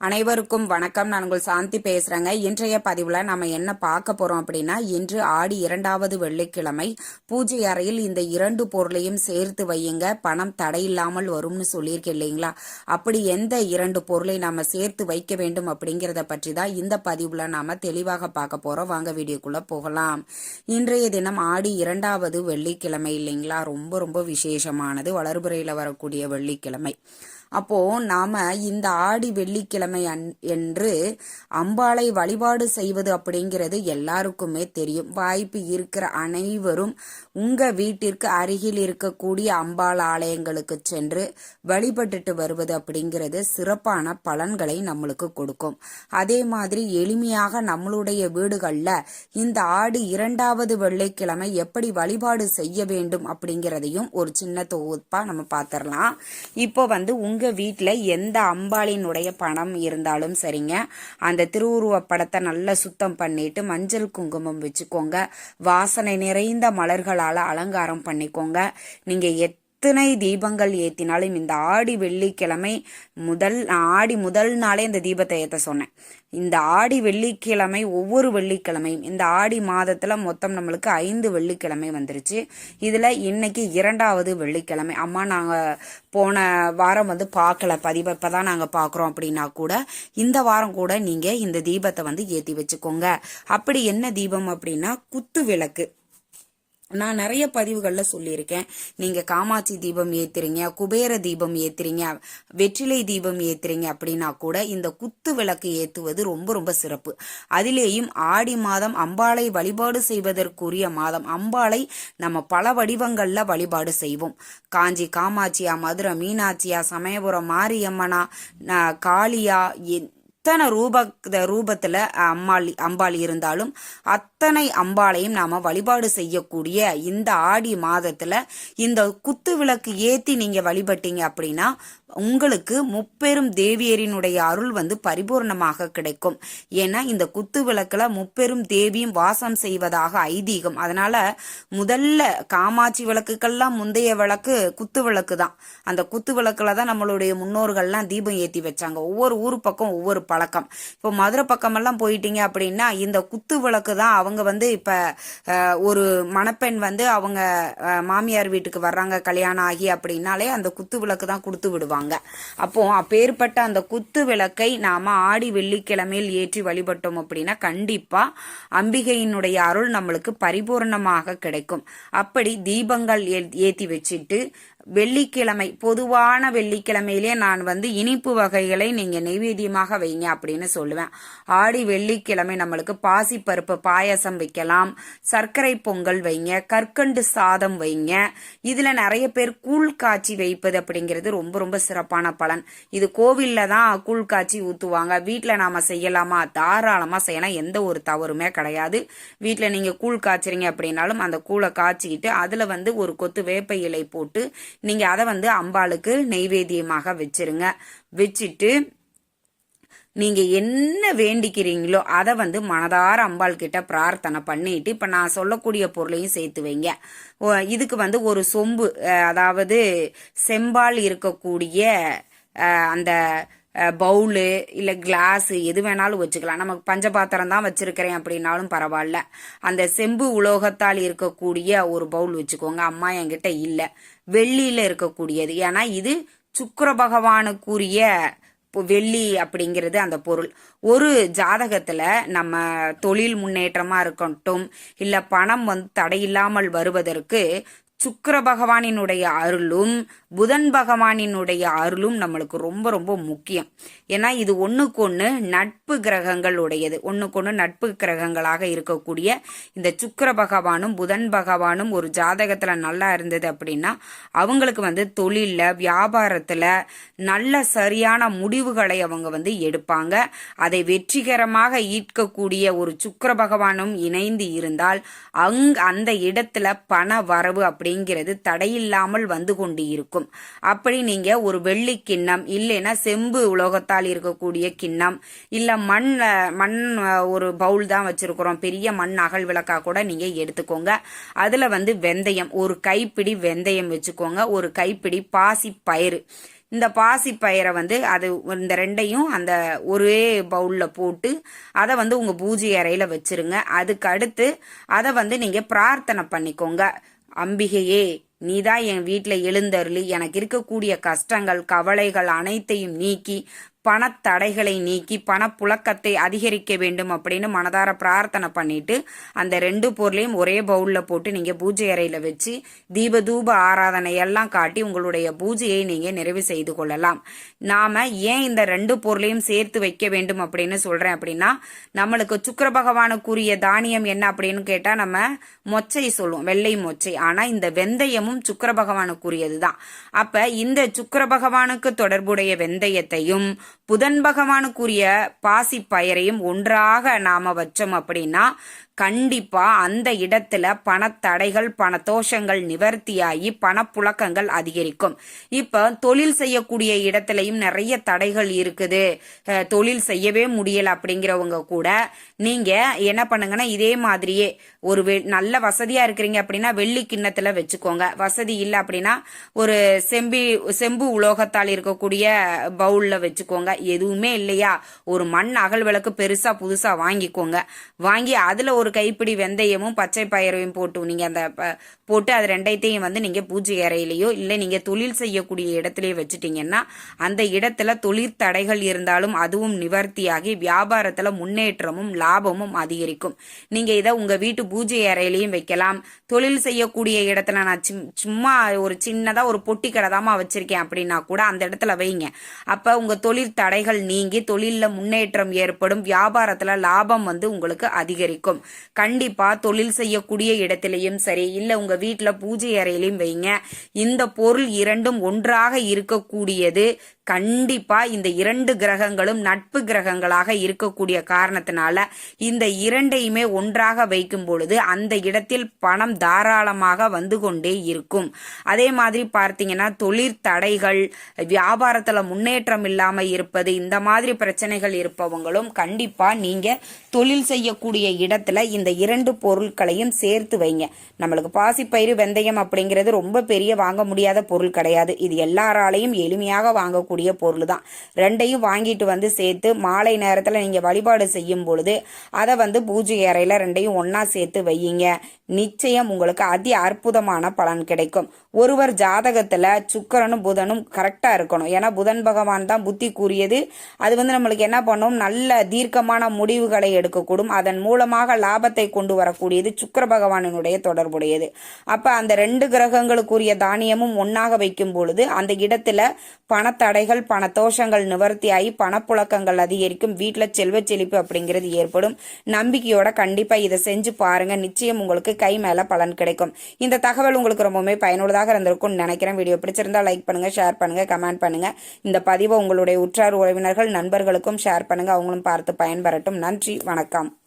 அனைவருக்கும் வணக்கம். நான் உங்கள் சாந்தி பேசுறேங்க. இன்றைய பதிவுல நம்ம என்ன பார்க்க போறோம் அப்படின்னா இன்று ஆடி இரண்டாவது வெள்ளிக்கிழமை பூஜை அறையில் இந்த இரண்டு பொருளையும் சேர்த்து வையுங்க. பணம் தடையில்லாமல் வரும்னு சொல்லியிருக்கேன் இல்லைங்களா? அப்படி எந்த இரண்டு பொருளை நாம சேர்த்து வைக்க வேண்டும் அப்படிங்கிறத பற்றி தான் இந்த பதிவுல நாம தெளிவாக பார்க்க போறோம். வாங்க வீடியோக்குள்ள போகலாம். இன்றைய தினம் ஆடி இரண்டாவது வெள்ளிக்கிழமை இல்லைங்களா? ரொம்ப ரொம்ப விசேஷமானது. வளர்புறையில் வரக்கூடிய வெள்ளிக்கிழமை. அப்போ நாம இந்த ஆடி வெள்ளிக்கிழமை என்று அம்பாளை வழிபாடு செய்வது அப்படிங்கிறது எல்லாருக்குமே தெரியும். வாய்ப்பு இருக்கிற அனைவரும் உங்க வீட்டிற்கு அருகில் இருக்கக்கூடிய அம்பாள் ஆலயங்களுக்கு சென்று வழிபட்டுட்டு வருவது அப்படிங்கிறது சிறப்பான பலன்களை நம்மளுக்கு கொடுக்கும். அதே மாதிரி எளிமையாக நம்மளுடைய வீடுகளில் இந்த ஆடி இரண்டாவது வெள்ளிக்கிழமை எப்படி வழிபாடு செய்ய வேண்டும் அப்படிங்கிறதையும் ஒரு சின்ன தொகுப்பா நம்ம பார்த்துடலாம் இப்போ வந்து உங்க வீட்டில் எந்த அம்பாளினுடைய பணம் இருந்தாலும் சரிங்க. அந்த திருவுருவ படத்தை நல்லா சுத்தம் பண்ணிட்டு மஞ்சள் குங்குமம் வச்சுக்கோங்க. வாசனை நிறைந்த மலர்களால் அலங்காரம் பண்ணிக்கோங்க. நீங்கள் எத் எத்தனை தீபங்கள் ஏற்றினாலும் இந்த ஆடி வெள்ளிக்கிழமை முதல் ஆடி முதல் நாளே இந்த தீபத்தை ஏற்ற சொன்னேன். இந்த ஆடி வெள்ளிக்கிழமை ஒவ்வொரு வெள்ளிக்கிழமையும் இந்த ஆடி மாதத்தில் மொத்தம் நம்மளுக்கு ஐந்து வெள்ளிக்கிழமை வந்துருச்சு. இதில் இன்னைக்கு இரண்டாவது வெள்ளிக்கிழமை. அம்மா நாங்கள் போன வாரம் வந்து பார்க்கல பதிவை இப்பதான் நாங்கள் பார்க்குறோம் அப்படின்னா கூட இந்த வாரம் கூட நீங்கள் இந்த தீபத்தை வந்து ஏற்றி வச்சுக்கோங்க. அப்படி என்ன தீபம் அப்படின்னா குத்து விளக்கு. நான் நிறைய பதிவுகளில் சொல்லியிருக்கேன். நீங்கள் காமாட்சி தீபம் ஏத்துறீங்க குபேர தீபம் ஏத்துறீங்க வெற்றிலை தீபம் ஏத்துறீங்க அப்படின்னா கூட இந்த குத்து விளக்கு ஏற்றுவது ரொம்ப ரொம்ப சிறப்பு. அதிலேயும் ஆடி மாதம் அம்பாளை வழிபாடு செய்வதற்குரிய மாதம் அம்பாளை நம்ம பல வடிவங்களில் வழிபாடு செய்வோம். காஞ்சி காமாட்சியா மதுரை மீனாட்சியா சமயபுரம் மாரியம்மனா காளியா எத்தனை ரூப ரூபத்துல அம்பாளி அம்பாளி இருந்தாலும் அத்தனை அம்பாளையும் நாம வழிபாடு செய்யக்கூடிய இந்த ஆடி மாதத்துல இந்த குத்து விளக்கு ஏத்தி நீங்க வழிபட்டீங்க அப்படின்னா உங்களுக்கு முப்பெரும் தேவியரினுடைய அருள் வந்து பரிபூர்ணமாக கிடைக்கும். ஏன்னா இந்த குத்து விளக்குல முப்பெரும் தேவியும் வாசம் செய்வதாக ஐதீகம். அதனால முதல்ல காமாட்சி விளக்குக்கெல்லாம் முந்தைய விளக்கு குத்து விளக்கு தான் அந்த குத்து விளக்குல தான் நம்மளுடைய முன்னோர்கள்லாம் தீபம் ஏத்தி வச்சாங்க. ஒவ்வொரு ஊர் பக்கம் ஒவ்வொரு பழக்கம். இப்போ மதுரை பக்கமெல்லாம் போயிட்டீங்க அப்படின்னா இந்த குத்து விளக்கு தான் அவங்க வந்து இப்போ ஒரு மணப்பெண் வந்து அவங்க மாமியார் வீட்டுக்கு வர்றாங்க கல்யாணம் ஆகி அப்படின்னாலே அந்த குத்து விளக்கு தான் கொடுத்து விடுவாங்க. அப்போ அப்பேற்பட்ட அந்த குத்து விளக்கை நாம ஆடி வெள்ளிக்கிழமையில் ஏற்றி வழிபட்டோம் அப்படின்னா கண்டிப்பா அம்பிகையினுடைய அருள் நம்மளுக்கு பரிபூர்ணமாக கிடைக்கும். அப்படி தீபங்கள் ஏ- ஏத்தி வச்சுட்டு வெள்ளிக்கிழமை பொதுவான வெள்ளிக்கிழமையிலே நான் வந்து இனிப்பு வகைகளை நீங்க நெய்வேத்தியமாக வைங்க அப்படின்னு சொல்லுவேன். ஆடி வெள்ளிக்கிழமை நம்மளுக்கு பாசிப்பருப்பு பாயாசம் வைக்கலாம் சர்க்கரை பொங்கல் வைங்க கற்கண்டு சாதம் வைங்க. இதுல நிறைய பேர் கூழ் காய்ச்சி வைப்பது அப்படிங்கிறது ரொம்ப ரொம்ப சிறப்பான பலன். இது கோவில்ல தான் கூழ் காய்ச்சி ஊத்துவாங்க. வீட்டுல நாம செய்யலாமா? தாராளமா செய்யலாம். எந்த ஒரு தவறுமே கிடையாது. வீட்டுல நீங்க கூழ் காய்ச்சிறீங்க அப்படின்னாலும் அந்த கூழை காய்ச்சிக்கிட்டு அதுல வந்து ஒரு கொத்து வேப்ப இலை போட்டு நீங்க அதை வந்து அம்பாளுக்கு நெய்வேத்தியமாக வச்சிருங்க. வச்சுட்டு நீங்க என்ன வேண்டிக்கிறீங்களோ அதை வந்து மனதார அம்பாள் கிட்ட பிரார்த்தனை பண்ணிட்டு இப்ப நான் சொல்லக்கூடிய பொருளையும் சேர்த்து வைங்க. இதுக்கு வந்து ஒரு சொம்பு அதாவது செம்பால் இருக்கக்கூடிய அந்த பவுலு இல்லை கிளாஸு எது வேணாலும் வச்சுக்கலாம். நமக்கு பஞ்சபாத்திரம் தான் வச்சுருக்கிறேன் அப்படின்னாலும் பரவாயில்ல. அந்த செம்பு உலோகத்தால் இருக்கக்கூடிய ஒரு பவுல் வச்சுக்கோங்க. அம்மா என்கிட்ட இல்லை. வெள்ளியில் இருக்கக்கூடியது. ஏன்னா இது சுக்கர பகவானுக்குரிய வெள்ளி அப்படிங்கிறது அந்த பொருள். ஒரு ஜாதகத்தில் நம்ம தொழில் முன்னேற்றமாக இருக்கட்டும் இல்லை பணம் வந்து தடையில்லாமல் வருவதற்கு சுக்கர பகவானினுடைய அருளும் புதன் பகவானினுடைய அருளும் நம்மளுக்கு ரொம்ப ரொம்ப முக்கியம். ஏன்னா இது ஒன்றுக்கு ஒன்று நட்பு கிரகங்கள் உடையது. ஒண்ணுக்கு நட்பு கிரகங்களாக இருக்கக்கூடிய இந்த சுக்கர பகவானும் புதன் பகவானும் ஒரு ஜாதகத்தில் நல்லா இருந்தது அப்படின்னா அவங்களுக்கு வந்து தொழிலில் வியாபாரத்தில் நல்ல சரியான முடிவுகளை அவங்க வந்து எடுப்பாங்க. அதை வெற்றிகரமாக ஈர்க்கக்கூடிய ஒரு சுக்கர பகவானும் இணைந்து இருந்தால் அங் அந்த இடத்துல பண வரவு அப்படி அப்படிங்கிறது தடையில்லாமல் வந்து கொண்டு இருக்கும் அப்படி நீங்க ஒரு வெள்ளி கிண்ணம் இல்லைன்னா செம்பு உலோகத்தால் இருக்கக்கூடிய கிண்ணம் இல்ல மண் மண் ஒரு பவுல் தான் வச்சிருக்கிறோம் பெரிய மண் அகல் விளக்கா கூட நீங்க எடுத்துக்கோங்க. அதுல வந்து வெந்தயம் ஒரு கைப்பிடி வெந்தயம் வச்சுக்கோங்க ஒரு கைப்பிடி பாசி பயிறு. இந்த பாசிப்பயிரை வந்து அது இந்த ரெண்டையும் அந்த ஒரே பவுலில் போட்டு அதை வந்து உங்கள் பூஜை அறையில் வச்சிருங்க. அதுக்கு அடுத்து அதை வந்து நீங்கள் பிரார்த்தனை பண்ணிக்கோங்க. அம்பிகையே நீதான் என் வீட்டில் எழுந்தருளி எனக்கு இருக்கக்கூடிய கஷ்டங்கள் கவலைகள் அனைத்தையும் நீக்கி பணத்தடைகளை நீக்கி பணப்புழக்கத்தை அதிகரிக்க வேண்டும் அப்படின்னு மனதார பிரார்த்தனை பண்ணிட்டு அந்த ரெண்டு பொருளையும் ஒரே பவுலில் போட்டு நீங்கள் பூஜை அறையில் வச்சு தீப தூப ஆராதனை எல்லாம் காட்டி உங்களுடைய பூஜையை நீங்கள் நிறைவு செய்து கொள்ளலாம். நாம் ஏன் இந்த ரெண்டு பொருளையும் சேர்த்து வைக்க வேண்டும் அப்படின்னு சொல்கிறேன் அப்படின்னா நம்மளுக்கு சுக்கர பகவானுக்குரிய தானியம் என்ன அப்படின்னு கேட்டால் நம்ம மொச்சை சொல்லுவோம் வெள்ளை மொச்சை. ஆனால் இந்த வெந்தயமும் சுக்கர பகவானுக்குரியது தான் அப்போ இந்த சுக்கர பகவானுக்கு தொடர்புடைய வெந்தயத்தையும் புதன் பகவானுக்குரிய பாசி பயரையும் ஒன்றாக நாம வச்சோம் அப்படின்னா கண்டிப்பா அந்த இடத்துல பணத்தடைகள் பணதோஷங்கள் நிவர்த்தியாகி பணப்புழக்கங்கள் அதிகரிக்கும். இப்ப தொழில் செய்யக்கூடிய இடத்துலையும் நிறைய தடைகள் இருக்குது. தொழில் செய்யவே முடியல அப்படிங்கிறவங்க கூட நீங்க என்ன பண்ணுங்கன்னா இதே மாதிரியே ஒரு வெ- நல்ல வசதியா இருக்கிறீங்க அப்படின்னா வெள்ளி கிண்ணத்துல வச்சுக்கோங்க. வசதி இல்லை அப்படின்னா ஒரு செம்பி செம்பு உலோகத்தால் இருக்கக்கூடிய பவுல்ல வச்சுக்கோங்க. எதுவுமே இல்லையா? ஒரு மண் அகல் விளக்கு பெருசா புதுசா வாங்கிக்கோங்க. வாங்கி அதுல ஒரு கைப்பிடி வெந்தயமும் பச்சை பயிரையும் போட்டு நீங்க அந்த போட்டு அது ரெண்டைத்தையும் வந்து நீங்க பூஜை அறையிலையோ இல்லை நீங்க தொழில் செய்யக்கூடிய இடத்துலயே வச்சுட்டீங்கன்னா அந்த இடத்துல தொழிற் தடைகள் இருந்தாலும் அதுவும் நிவர்த்தியாகி வியாபாரத்துல முன்னேற்றமும் லாபமும் அதிகரிக்கும். நீங்க இதை உங்க வீட்டு பூஜை அறையிலையும் வைக்கலாம். தொழில் செய்யக்கூடிய இடத்துல நான் சும்மா ஒரு சின்னதா ஒரு பொட்டி கடை வச்சிருக்கேன் அப்படின்னா கூட அந்த இடத்துல வைங்க. அப்ப உங்க தொழில் தடைகள் நீங்கி தொழிலில் முன்னேற்றம் ஏற்படும். வியாபாரத்துல லாபம் வந்து உங்களுக்கு அதிகரிக்கும். கண்டிப்பா தொழில் செய்யக்கூடிய இடத்திலையும் சரி இல்ல உங்க வீட்டுல பூஜை அறையிலையும் வைங்க. இந்த பொருள் இரண்டும் ஒன்றாக இருக்கக்கூடியது கண்டிப்பா இந்த இரண்டு கிரகங்களும் நட்பு கிரகங்களாக இருக்கக்கூடிய காரணத்தினால இந்த இரண்டையுமே ஒன்றாக வைக்கும் பொழுது அந்த இடத்தில் பணம் தாராளமாக வந்து கொண்டே இருக்கும். அதே மாதிரி பார்த்தீங்கன்னா தொழிற் தடைகள் வியாபாரத்துல முன்னேற்றம் இல்லாம இருப்பது இந்த மாதிரி பிரச்சனைகள் இருப்பவங்களும் கண்டிப்பா நீங்க தொழில் செய்யக்கூடிய இடத்துல இந்த இரண்டு பொருட்களையும் சேர்த்து வைங்க. நம்மளுக்கு பாசிப்பயிறு வெந்தயம் அப்படிங்கிறது ரொம்ப பெரிய வாங்க முடியாத பொருள் கிடையாது. இது எல்லாராலையும் எளிமையாக வாங்கக்கூடிய பொருள் தான் ரெண்டையும் வாங்கிட்டு வந்து சேர்த்து மாலை நேரத்தில் நீங்கள் வழிபாடு செய்யும் பொழுது அதை வந்து பூஜை அறையில் ரெண்டையும் ஒன்றா சேர்த்து வையுங்க. நிச்சயம் உங்களுக்கு அதி அற்புதமான பலன் கிடைக்கும். ஒருவர் ஜாதகத்தில் சுக்கரனும் புதனும் கரெக்டாக இருக்கணும். ஏன்னா புதன் பகவான் தான் புத்தி கூறியது. அது வந்து நம்மளுக்கு என்ன பண்ணும்? நல்ல தீர்க்கமான முடிவுகளை எடுக்கக்கூடும். அதன் மூலமாக லாபத்தை கொண்டு வரக்கூடியது சுக்கர பகவானினுடைய தொடர்புடையது. அப்போ அந்த ரெண்டு கிரகங்களுக்குரிய தானியமும் ஒன்றாக வைக்கும் பொழுது அந்த இடத்துல பண தோஷங்கள் நிவர்த்தியாகி பணப்புழக்கங்கள் அதிகரிக்கும் வீட்டில் செல்வ செழிப்பு அப்படிங்கிறது ஏற்படும். நம்பிக்கையோட கண்டிப்பா இதை செஞ்சு பாருங்க. நிச்சயம் உங்களுக்கு கை மேல பலன் கிடைக்கும். இந்த தகவல் உங்களுக்கு ரொம்பவுமே பயனுள்ளதாக இருந்திருக்கும்னு நினைக்கிறேன். வீடியோ பிடிச்சிருந்தா லைக் பண்ணுங்க ஷேர் பண்ணுங்க கமெண்ட் பண்ணுங்க. இந்த பதிவை உங்களுடைய உற்றார் உறவினர்கள் நண்பர்களுக்கும் ஷேர் பண்ணுங்க. அவங்களும் பார்த்து பயன்பெறட்டும். நன்றி வணக்கம்.